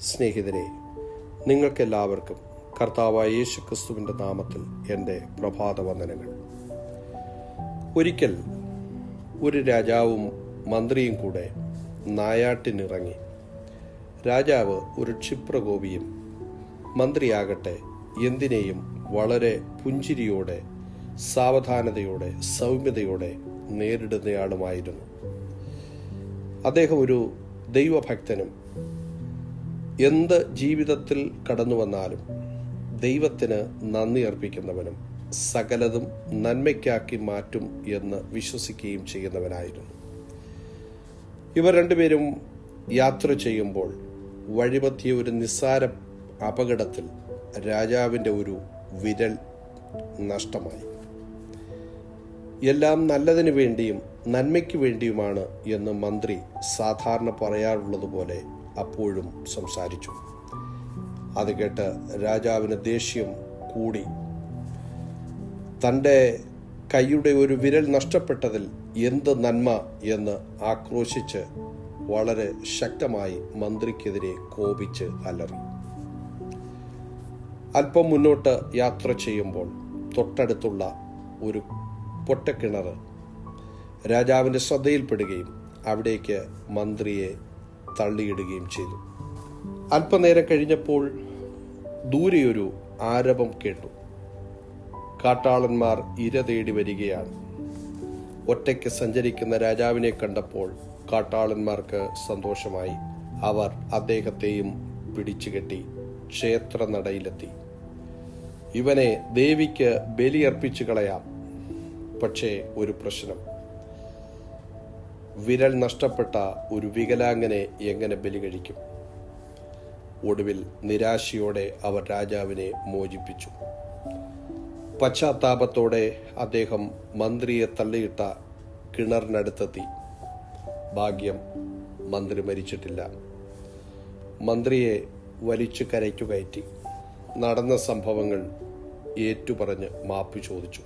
സ്നേഹിതരെ നിങ്ങൾക്കെല്ലാവർക്കും കർത്താവായ യേശു ക്രിസ്തുവിന്റെ നാമത്തിൽ എന്റെ പ്രഭാത വന്ദനങ്ങൾ ഒരിക്കൽ ഒരു രാജാവും മന്ത്രിയും കൂടെ നായാട്ടിനിറങ്ങി. രാജാവ് ഒരു ക്ഷിപ്രകോപിയും മന്ത്രിയാകട്ടെ എന്തിനേയും വളരെ പുഞ്ചിരിയോടെ സാവധാനതയോടെ സൗമ്യതയോടെ നേരിടുന്നയാളുമായിരുന്നു. അദ്ദേഹം ഒരു ദൈവഭക്തനും എന്ത് ജീവിതത്തിൽ കടന്നു വന്നാലും ദൈവത്തിന് നന്ദി അർപ്പിക്കുന്നവനും സകലതും നന്മയ്ക്കാക്കി മാറ്റും എന്ന് വിശ്വസിക്കുകയും ചെയ്യുന്നവനായിരുന്നു. ഇവർ രണ്ടുപേരും യാത്ര ചെയ്യുമ്പോൾ വഴിപത്തിയ ഒരു നിസ്സാര അപകടത്തിൽ രാജാവിന്റെ ഒരു വിരൽ നഷ്ടമായി. എല്ലാം നല്ലതിനു വേണ്ടിയും നന്മയ്ക്ക് വേണ്ടിയുമാണ് എന്ന് മന്ത്രി സാധാരണ പറയാറുള്ളതുപോലെ അപ്പോഴും സംസാരിച്ചു. അത് കേട്ട് രാജാവിന് ദേഷ്യം കൂടി. തന്റെ കൈയുടെ ഒരു വിരൽ നഷ്ടപ്പെട്ടതിൽ എന്ത് നന്മ എന്ന് ആക്രോശിച്ച് വളരെ ശക്തമായി മന്ത്രിക്കെതിരെ കോപിച്ച് അലറി. അല്പം മുന്നോട്ട് യാത്ര ചെയ്യുമ്പോൾ തൊട്ടടുത്തുള്ള ഒരു പൊട്ടക്കിണർ രാജാവിന്റെ ശ്രദ്ധയിൽപ്പെടുകയും അവിടേക്ക് മന്ത്രിയെ തള്ളിയിടുകയും ചെയ്തു. അല്പനേരം കഴിഞ്ഞപ്പോൾ ദൂരെയൊരു ആരവം കേട്ടു. കാട്ടാളന്മാർ ഇര തേടി വരികയാണ്. ഒറ്റയ്ക്ക് സഞ്ചരിക്കുന്ന രാജാവിനെ കണ്ടപ്പോൾ കാട്ടാളന്മാർക്ക് സന്തോഷമായി. അവർ അദ്ദേഹത്തെയും പിടിച്ചുകെട്ടി ക്ഷേത്ര നടയിലെത്തി ഇവനെ ദേവിക്ക് ബലിയർപ്പിച്ചു കളയാം. പക്ഷേ ഒരു പ്രശ്നം. വിരൽ നഷ്ടപ്പെട്ട ഒരു വികലാംഗനെ എങ്ങനെ ബലി കഴിക്കും ഒടുവിൽ നിരാശയോടെ അവർ രാജാവിനെ മോചിപ്പിച്ചു. പശ്ചാത്താപത്തോടെ അദ്ദേഹം മന്ത്രിയെ തള്ളിയിട്ട കിണറിനടുത്തെത്തി. ഭാഗ്യം മന്ത്രി മരിച്ചിട്ടില്ല. മന്ത്രിയെ വലിച്ചു കരയ്ക്കു കയറ്റി. നടന്ന സംഭവങ്ങൾ ഏറ്റുപറഞ്ഞ് മാപ്പ് ചോദിച്ചു.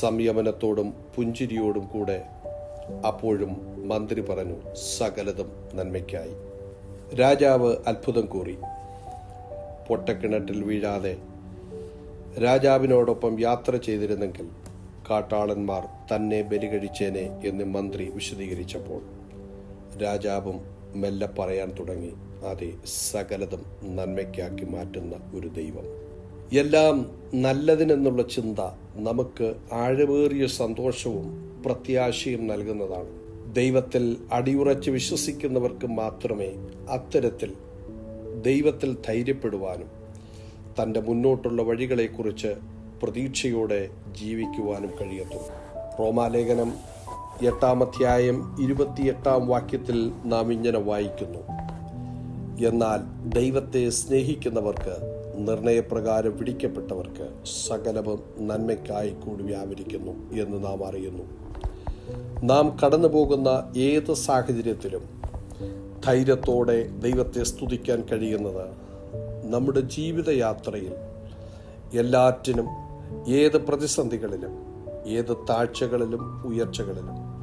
സംയമനത്തോടും പുഞ്ചിരിയോടും കൂടെ അപ്പോഴും മന്ത്രി പറഞ്ഞു സകലതും നന്മയ്ക്കായി. രാജാവ് അത്ഭുതം കൂറി. പൊട്ടക്കിണറ്റിൽ വീഴാതെ രാജാവിനോടൊപ്പം യാത്ര ചെയ്തിരുന്നെങ്കിൽ കാട്ടാളന്മാർ തന്നെ ബലികഴിച്ചേനെ എന്ന് മന്ത്രി വിശദീകരിച്ചപ്പോൾ രാജാവും മെല്ലെ പറയാൻ തുടങ്ങി അതെ സകലതും നന്മയ്ക്കാക്കി മാറ്റുന്ന ഒരു ദൈവം. എല്ലാം നല്ലതിനെന്നുള്ള ചിന്ത നമുക്ക് ആഴവേറിയ സന്തോഷവും പ്രത്യാശയും നൽകുന്നതാണ്. ദൈവത്തിൽ അടിയുറച്ച് വിശ്വസിക്കുന്നവർക്ക് മാത്രമേ അത്തരത്തിൽ ദൈവത്തിൽ ധൈര്യപ്പെടുവാനും തന്റെ മുന്നോട്ടുള്ള വഴികളെക്കുറിച്ച് പ്രതീക്ഷയോടെ ജീവിക്കുവാനും കഴിയത്തുള്ളൂ റോമാലേഖനം എട്ടാം അധ്യായം ഇരുപത്തിയെട്ടാം വാക്യത്തിൽ നാം ഇങ്ങനെ വായിക്കുന്നു. എന്നാൽ ദൈവത്തെ സ്നേഹിക്കുന്നവർക്ക് നിർണയപ്രകാരം പിടിക്കപ്പെട്ടവർക്ക് സകലവും നന്മയ്ക്കായി കൂടി വ്യാപരിക്കുന്നു എന്ന് നാം അറിയുന്നു. നാം കടന്നു പോകുന്ന ഏത് സാഹചര്യത്തിലും ധൈര്യത്തോടെ ദൈവത്തെ സ്തുതിക്കാൻ കഴിയുന്നത് നമ്മുടെ ജീവിതയാത്രയിൽ എല്ലാറ്റിനും ഏത് പ്രതിസന്ധികളിലും ഏത് താഴ്ചകളിലും ഉയർച്ചകളിലും.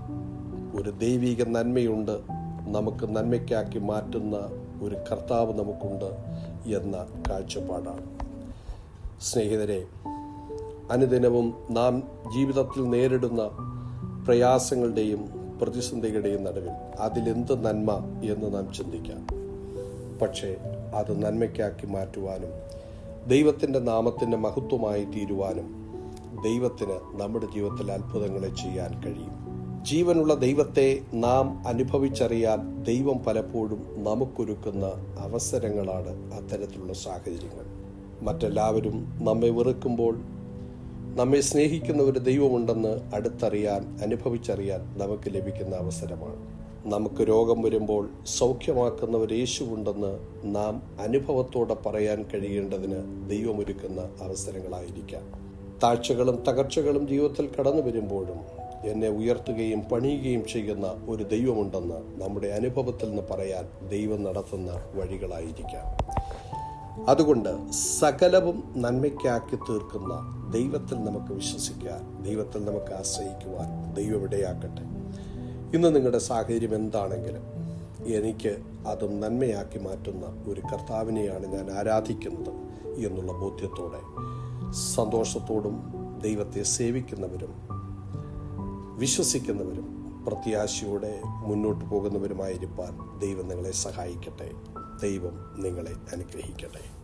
ഒരു ദൈവിക നന്മയുണ്ട് നമുക്ക് നന്മയ്ക്കാക്കി മാറ്റുന്ന ഒരു കർത്താവ് നമുക്കുണ്ട് എന്ന കാഴ്ചപ്പാടാണ്. സ്നേഹിതരെ അനുദിനവും നാം ജീവിതത്തിൽ നേരിടുന്ന പ്രയാസങ്ങളുടെയും പ്രതിസന്ധികളുടെയും നടുവിൽ അതിലെന്ത് നന്മ എന്ന് നാം ചിന്തിക്കാം. പക്ഷേ അത് നന്മയ്ക്കാക്കി മാറ്റുവാനും ദൈവത്തിന്റെ നാമത്തിന്റെ മഹത്വമായി തീരുവാനും ദൈവത്തിന് നമ്മുടെ ജീവിതത്തിൽ അത്ഭുതങ്ങളെ ചെയ്യാൻ കഴിയും. ജീവനുള്ള ദൈവത്തെ നാം അനുഭവിച്ചറിയാൻ ദൈവം പലപ്പോഴും നമുക്കൊരുക്കുന്ന അവസരങ്ങളാണ് അത്തരത്തിലുള്ള സാഹചര്യങ്ങൾ. മറ്റെല്ലാവരും നമ്മെ വെറുക്കുമ്പോൾ നമ്മെ സ്നേഹിക്കുന്ന ഒരു ദൈവമുണ്ടെന്ന് അടുത്തറിയാൻ അനുഭവിച്ചറിയാൻ നമുക്ക് ലഭിക്കുന്ന അവസരമാണ്. നമുക്ക് രോഗം വരുമ്പോൾ സൗഖ്യമാക്കുന്ന ഒരു യേശുവുണ്ടെന്ന് നാം അനുഭവത്തോടെ പറയാൻ കഴിയേണ്ടതിന് ദൈവമൊരുക്കുന്ന അവസരങ്ങളായിരിക്കാം. താഴ്ചകളും തകർച്ചകളും ജീവിതത്തിൽ കടന്നു വരുമ്പോഴും എന്നെ ഉയർത്തുകയും പണിയുകയും ചെയ്യുന്ന ഒരു ദൈവമുണ്ടെന്ന് നമ്മുടെ അനുഭവത്തിൽ നിന്ന് പറയാൻ ദൈവം നടത്തുന്ന വഴികളായിരിക്കാം. അതുകൊണ്ട് സകലവും നന്മയ്ക്കാക്കി തീർക്കുന്ന ദൈവത്തിൽ നമുക്ക് വിശ്വസിക്കാൻ ദൈവത്തിൽ നമുക്ക് ആശ്രയിക്കുവാൻ ദൈവം ഇടയാക്കട്ടെ ഇന്ന് നിങ്ങളുടെ സാഹചര്യം എന്താണെങ്കിലും എനിക്ക് അതും നന്മയാക്കി മാറ്റുന്ന ഒരു കർത്താവിനെയാണ് ഞാൻ ആരാധിക്കുന്നത് എന്നുള്ള ബോധ്യത്തോടെ സന്തോഷത്തോടും ദൈവത്തെ സേവിക്കുന്നവരും വിശ്വസിക്കുന്നവരും പ്രത്യാശയോടെ മുന്നോട്ട് പോകുന്നവരുമായിരിക്കാൻ ദൈവം നിങ്ങളെ സഹായിക്കട്ടെ. ദൈവം നിങ്ങളെ അനുഗ്രഹിക്കട്ടെ.